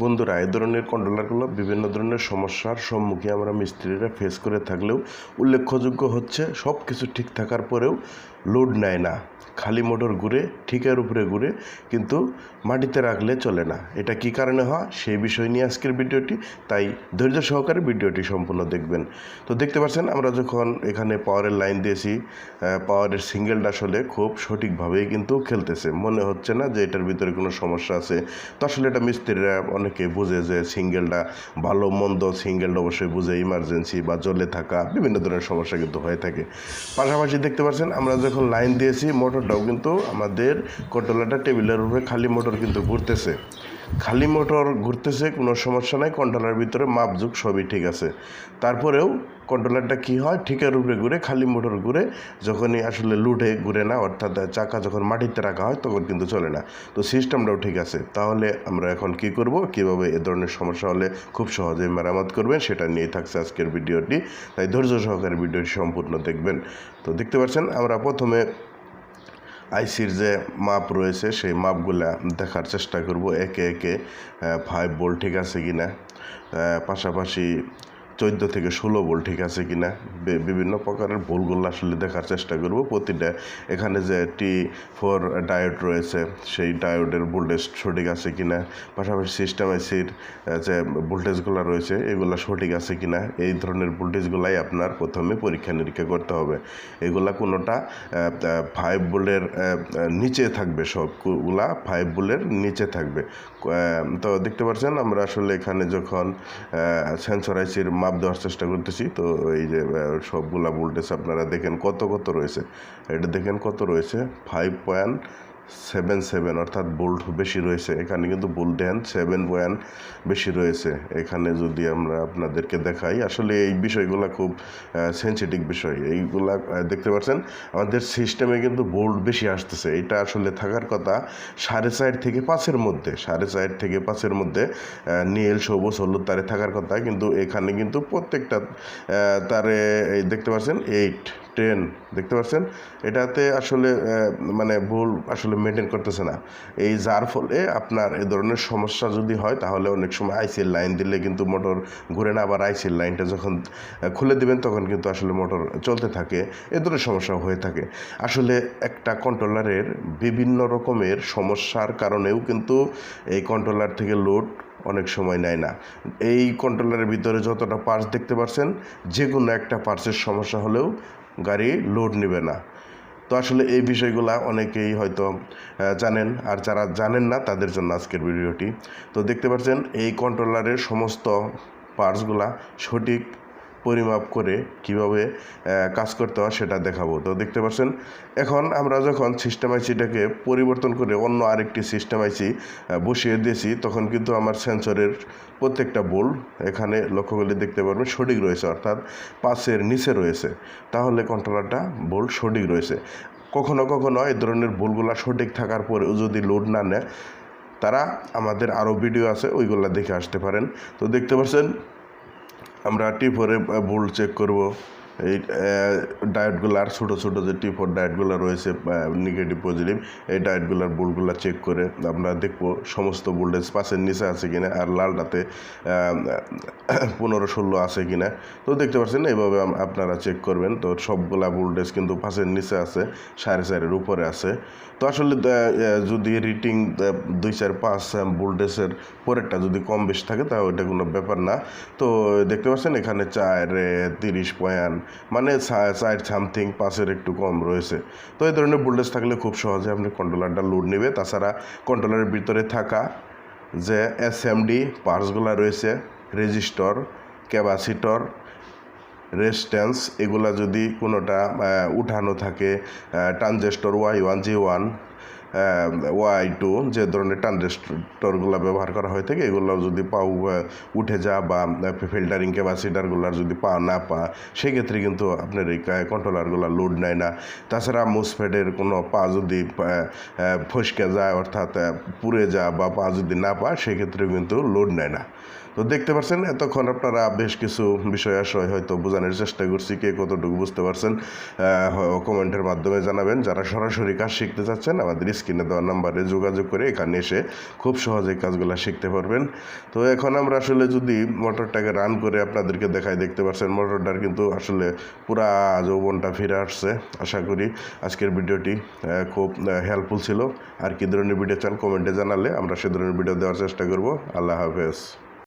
বন্ধুরা এ ধরনের কন্ট্রোলারগুলো বিভিন্ন ধরনের সমস্যার সম্মুখে আমরা মিস্ত্রিরা ফেস করে থাকলেও উল্লেখযোগ্য হচ্ছে সব কিছু ঠিক থাকার পরেও লোড নেয় না। খালি মোটর ঘুরে, ঠিকের উপরে ঘুরে, কিন্তু মাটিতে রাখলে চলে না। এটা কি কারণে হয়? সেই বিষয় নিয়ে আজকের ভিডিওটি। তাই ধৈর্য সহকারে ভিডিওটি সম্পূর্ণ দেখবেন। তো দেখতে পাচ্ছেন, আমরা যখন এখানে পাওয়ারের লাইন দিয়েছি পাওয়ারের সিঙ্গেলটা আসলে খুব সঠিকভাবেই কিন্তু খেলতেছে। মনে হচ্ছে না যে এটার ভিতরে কোনো সমস্যা আছে। তো আসলে এটা মিস্ত্রিরা অনেকে বুঝে যে সিঙ্গেলটা ভালো, মন্দ সিঙ্গেলটা অবশ্যই বুঝে ইমার্জেন্সি বা জলে থাকা বিভিন্ন ধরনের সমস্যা কিন্তু হয়ে থাকে। পাশাপাশি দেখতে পাচ্ছেন, আমরা যখন লাইন দিয়েছি মোটরটাও কিন্তু আমাদের কন্ট্রোলারটা টেবিলের উপরে খালি মোটর কিন্তু ঘুরতেছে। খালি মোটর ঘুরতেছে, কোনো সমস্যা নাই কন্ট্রোলার ভিতরে মাপঝুক সবই ঠিক আছে। তারপরেও কন্ট্রোলারটা কি হয়? ঠিকের উপরে ঘুরে, খালি মোটর ঘুরে, যখনই আসলে লুটে ঘুরে না, অর্থাৎ চাকা যখন মাটিতে রাখা হয়, তখন কিন্তু চলে না। তো সিস্টেমটাও ঠিক আছে। তাহলে আমরা এখন কি করব? কীভাবে এ ধরনের সমস্যা হলে খুব সহজেই মেরামত করবেন? সেটা নিয়ে থাকছে আজকের ভিডিওটি। তাই ধৈর্য সহকারে ভিডিওটি সম্পূর্ণ দেখবেন। তো দেখতে পাচ্ছেন, আমরা প্রথমে আইসির যে মাপ রয়েছে, সেই মাপগুলা দেখার চেষ্টা করব, একে একে ফাইভ বোল্ট ঠিক আছে কি না পাশাপাশি চোদ্দ থেকে ষোলো বোল্ট ঠিক আছে কি না বিভিন্ন প্রকারের বোলগুলো আসলে দেখার চেষ্টা করব। প্রতিটা এখানে যে টি ফোর ডায়োড রয়েছে, সেই ডায়োডের ভোল্টেজ সঠিক আছে কি না পাশাপাশি সিস্টেম আইসির যে ভোল্টেজগুলো রয়েছে, এগুলো সঠিক আছে কি না এই ধরনের ভোল্টেজগুলাই আপনার প্রথমে পরীক্ষা নিরীক্ষা করতে হবে। এগুলা কোনোটা ফাইভ বোল্টের নিচে থাকবে সবগুলা ফাইভ বোল্টের নিচে থাকবে। তো দেখতে পাচ্ছেন আমরা আসলে এখানে যখন সেন্সর আইসির মাপ দেওয়ার চেষ্টা করতেছি। তো এই যে সবগুলা ভোল্টেজ আপনারা দেখেন কত কত রয়েছে। এটা দেখেন কত রয়েছে? ফাইভ পয়েন্ট সেভেন সেভেন, অর্থাৎ বোল্ট বেশি রয়েছে। এখানে কিন্তু বোল্ট দেন সেভেন পয়েন্ট বেশি রয়েছে। এখানে যদি আমরা আপনাদেরকে দেখাই, আসলে এই বিষয়গুলো খুব সেন্সিটিভ বিষয়। এইগুলা দেখতে পাচ্ছেন? আমাদের সিস্টেমে কিন্তু বোল্ট বেশি আসতেছে। এটা আসলে থাকার কথা, সাড়ে চার থেকে পাঁচের মধ্যে, সাড়ে চার থেকে পাঁচের মধ্যে নীল, সবুজ, হলুদ তারে থাকার কথা। কিন্তু এখানে কিন্তু প্রত্যেকটা তারে দেখতে পাচ্ছেন? এইট টেন দেখতে পাচ্ছেন? এটাতে আসলে মানে ভুল আসলে মেনটেন করতেছে না। এই যার ফলে আপনার এ ধরনের সমস্যা যদি হয়, তাহলে অনেক সময় আইসিএল লাইন দিলে কিন্তু মোটর ঘুরে না, আবার আইসিএল লাইনটা যখন খুলে দিবেন, তখন কিন্তু আসলে মোটর চলতে থাকে। এ ধরনের সমস্যা হয়ে থাকে। আসলে একটা কন্ট্রোলারের বিভিন্ন রকমের সমস্যার কারণেও কিন্তু এই কন্ট্রোলার থেকে লোড অনেক সময় নেয় না। এই কন্ট্রোলারের ভিতরে যতটা পার্টস দেখতে পাচ্ছেন যে কোনো একটা পার্টসের সমস্যা হলেও গাড়ি লোড নেবে না। তো আসলে এই বিষয়গুলা অনেকেই হয়তো জানেন। আর যারা জানেন না, তাদের জন্য আজকের ভিডিওটি। তো দেখতে পাচ্ছেন, এই কন্ট্রোলারের সমস্ত পার্টসগুলা সঠিক পরিমাপ করে কীভাবে কাজ করতে হয় সেটা দেখাবো। তো দেখতে পাচ্ছেন, এখন আমরা যখন সিস্টেম আইসিটাকে পরিবর্তন করে অন্য আরেকটি সিস্টেম আইসি বসিয়ে দিয়েছি, তখন কিন্তু আমার সেন্সরের প্রত্যেকটা বোল এখানে লক্ষ্য করলে দেখতে পারবেন সঠিক রয়েছে, অর্থাৎ পাশের নিচে রয়েছে। তাহলে কন্ট্রোলারটা বোল্ট সঠিক রয়েছে। কখনো কখনো এই ধরনের বোলগুলা সঠিক থাকার পরেও যদি লোড না নেয়, তারা আমাদের আরও ভিডিও আছে, ওইগুলো দেখে আসতে পারেন। তো দেখতে পাচ্ছেন আমরা টি ফোরে ভুল চেক করব। এই ডায়েটগুলার ছোটো ছোটো যে টি ফোর ডায়েটগুলো রয়েছে নেগেটিভ পজিটিভ এই ডায়েটগুলার বোল্টগুলো চেক করে আমরা দেখব সমস্ত ভোল্টেজ পাশের নিচে আছে কিনা আর লালটাতে পনেরো, ষোলো আছে কিনা। তো দেখতে পাচ্ছেন, এইভাবে আপনারা চেক করবেন। তো সবগুলা ভোল্টেজ কিন্তু পাশের নিচে আছে, সাড়ে চারের উপরে আছে। তো আসলে যদি রিটিং দুই, চার, পাঁচ ভোল্টেজের পরেরটা যদি কম বেশি থাকে, তাহলে ওইটা কোনো ব্যাপার না। তো দেখতে পাচ্ছেন, এখানে চার তিরিশ পয়েন্ট মানে সাইড সামথিং পাঁচের একটু কম রয়েছে। তো এই ধরনের ভোল্টেজ থাকলে খুব সহজে আপনি কন্ট্রোলারটা লোড নেবে। তাছাড়া কন্ট্রোলারের ভিতরে থাকা যে এস এম ডি পার্টসগুলো রয়েছে রেজিস্টর ক্যাপাসিটর রেজিস্ট্যান্স এগুলা যদি কোনোটা উঠানো থাকে transistor Y one G one Y two যে ধরনের ট্রানজেস্টরগুলো ব্যবহার করা হয়ে থাকে এগুলো যদি পাও উঠে যা বা ফিল্টারিং ক্যাপাসিটারগুলোর যদি পা না পা, সেক্ষেত্রে কিন্তু আপনার এই কন্ট্রোলারগুলো লোড নেয় না। তাছাড়া মুসফেডের কোনো পা যদি ফসকে যায়, অর্থাৎ পুড়ে যা বা পা যদি না পা সেক্ষেত্রে কিন্তু লোড নেয় না। তো দেখতে পাচ্ছেন এতক্ষণ আপনারা বেশ কিছু বিষয় আশয় হয়তো বোঝানোর চেষ্টা করছি, কে কতটুকু বুঝতে পারছেন কমেন্টের মাধ্যমে জানাবেন। যারা সরাসরি কাজ শিখতে চাচ্ছেন, আমাদের স্ক্রিনে দেওয়া নাম্বারে যোগাযোগ করে এখানে এসে খুব সহজেই কাজগুলো শিখতে পারবেন। তো এখন আমরা আসলে যদি মোটরটাকে রান করে আপনাদেরকে দেখাই, দেখতে পাচ্ছেন মোটরটার কিন্তু আসলে পুরা যৌবনটা ফিরে আসছে, আশা করি আজকের ভিডিওটি খুব হেল্পফুল ছিল। আর কি ধরনের ভিডিও চান কমেন্টে জানালে আমরা সে ধরনের ভিডিও দেওয়ার চেষ্টা করব। আল্লাহ হাফেজ।